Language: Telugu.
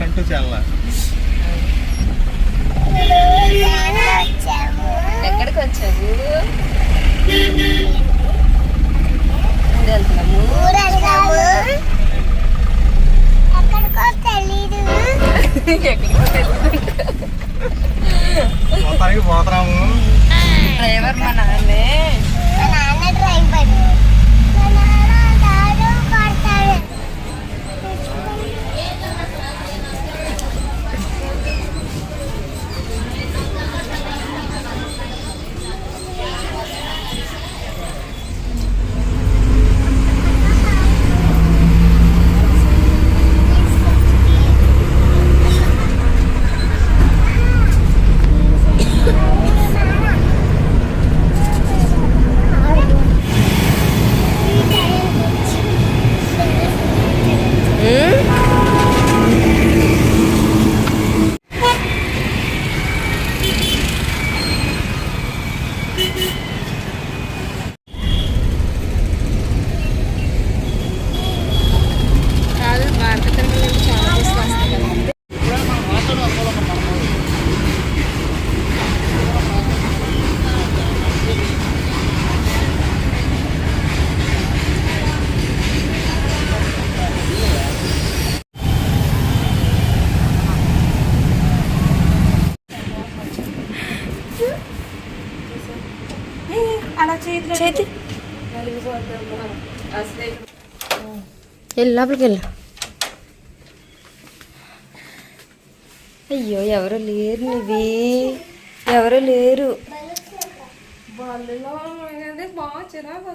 చాలా. ఎక్కడికి వచ్చావు. మొత్తానికి పోతున్నాము. డ్రైవర్ మా నాన్నే. చేతి చేతి. వెళ్ళు లోపలికి వెళ్ళు. అయ్యో ఎవరు లేరు నీవి. ఎవరు లేరు. బాగా చిరాకు